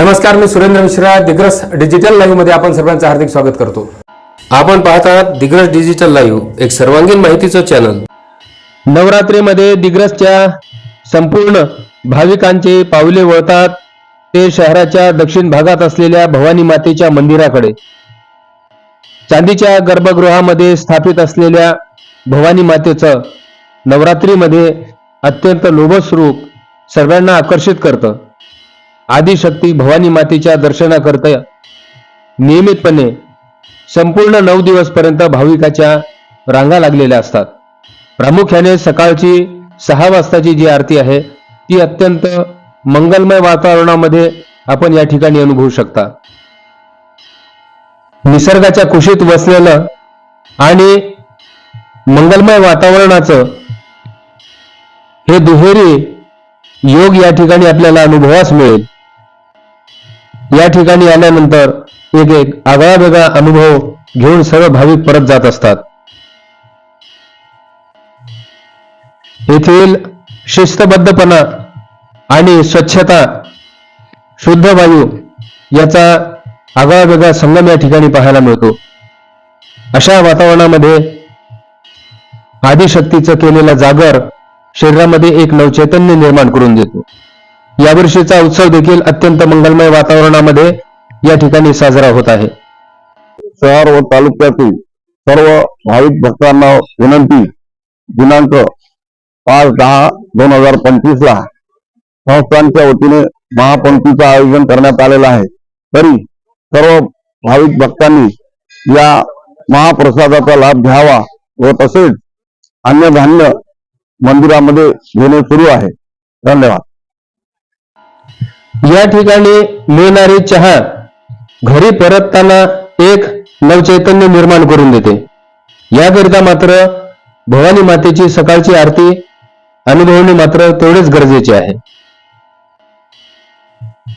नमस्कार मी सुरेंद्र मिश्रा दिग्रस डिजिटल लाईव्हमध्ये आपण सर्वांचं हार्दिक स्वागत करतो. आपण पाहत आहात दिग्रस डिजिटल लाईव्ह एक सर्वांगीण माहितीचं चॅनल नवरात्रीमध्ये दिग्रसच्या संपूर्ण भाविकांचे पावले वळतात. ते शहराच्या दक्षिण भागात असलेल्या भवानी मातेच्या मंदिराकडे. चांदीच्या गर्भगृहामध्ये स्थापित असलेल्या भवानी मातेचं नवरात्रीमध्ये अत्यंत लोभस रूप सर्वांना आकर्षित करतं. आदिशक्ती भवानी मातेच्या दर्शनाकरता नियमितपणे संपूर्ण नऊ दिवसपर्यंत भाविकाच्या रांगा लागलेल्या असतात. प्रामुख्याने सकाळची सहा वाजताची जी आरती आहे ती अत्यंत मंगलमय वातावरणामध्ये आपण या ठिकाणी अनुभवू शकता. निसर्गाच्या कुशीत वसलेलं आणि मंगलमय वातावरणाचं हे दुहेरी योग या ठिकाणी आपल्याला अनुभवास मिळेल. या ठिकाणी आल्यानंतर एक एक आगळा वेगळा अनुभव घेऊन सर्व भाविक परत जात असतात. येथील शिस्तबद्धपणा आणि स्वच्छता शुद्ध वायू याचा आगळा वेगळा संगम या ठिकाणी पाहायला मिळतो. अशा वातावरणामध्ये आदिशक्तीचं केलेला जागर शरीरामध्ये एक नवचैतन्य निर्माण करून देतो. यावर्षीचा उत्सव देखील अत्यंत मंगलमय वातावरणामध्ये या ठिकाणी साजरा होत आहे. शहर व तालुक्यातील सर्व भाविक भक्तांना विनंती दिनांक पाच दहा दोन हजार पंचवीस ला संस्थांच्या वतीने महापंक्तीचं आयोजन करण्यात आलेलं आहे. तरी सर्व भाविक भक्तांनी या महाप्रसादाचा लाभ घ्यावा व तसेच अन्नधान्य मंदिरामध्ये घेणे सुरू आहे. धन्यवाद. या ठिकाणी मिळणारी चहा घरी परतताना एक नवचैतन्य निर्माण करून देते. याकरिता मात्र भवानी मातेची सकाळची आरती अनुभवणे मात्र तेवढेच गरजेचे आहे.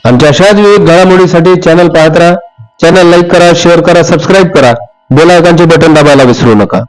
आमच्या अशाच विविध घडामोडीसाठी चॅनल पाहत राहा. चॅनल लाईक करा शेअर करा सबस्क्राईब करा. बेलायकांचे बटन दाबायला विसरू नका.